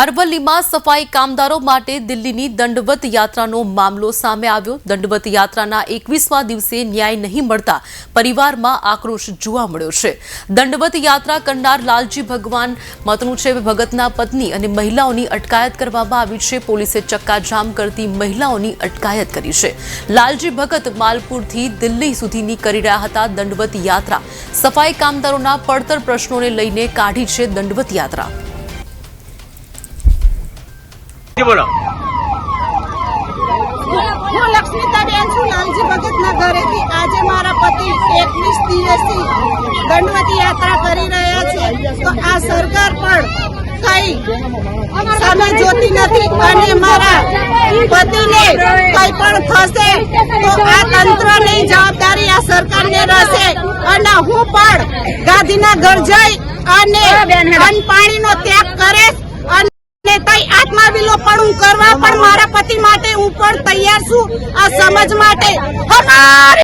અરવલ્લીમાં સફાઈ કામદારો માટે દિલ્હીની દંડવત યાત્રાનો મામલો સામે આવ્યો. દંડવત યાત્રાના એકવીસમા દિવસે ન્યાય નહીં મળતા પરિવારમાં આક્રોશ જોવા મળ્યો છે. દંડવત યાત્રા કરનાર લાલજી ભગવાન, મતનું છે ભગતના પત્ની અને મહિલાઓની અટકાયત કરવામાં આવી છે. પોલીસે ચક્કાજામ કરતી મહિલાઓની અટકાયત કરી છે. લાલજી ભગત માલપુરથી દિલ્હી સુધીની કરી રહ્યા હતા દંડવત યાત્રા. સફાઈ કામદારોના પડતર પ્રશ્નોને લઈને કાઢી છે દંડવત યાત્રા. જી બોલો? હું લક્ષ્મીતાબેન છું, લાલજી ભગતના ઘરેથી. આજે મારા પતિ એકવીસ દિવસથી દંડવતી યાત્રા કરી રહ્યા છે. તો આ સરકાર પણ કઈ સામે જોતી નથી અને મારા પતિને કઈ પણ થશે તો આ તંત્રની જવાબદારી આ સરકારને રહેશે. અને હું પણ ગાંધીના ઘર જઈ અને અન્ન પાણીનો ત્યાગ કરે અને ને કઈ હું કરવા પણ મારા પતિ માટે હું પણ તૈયાર છું આ સમજ માટે.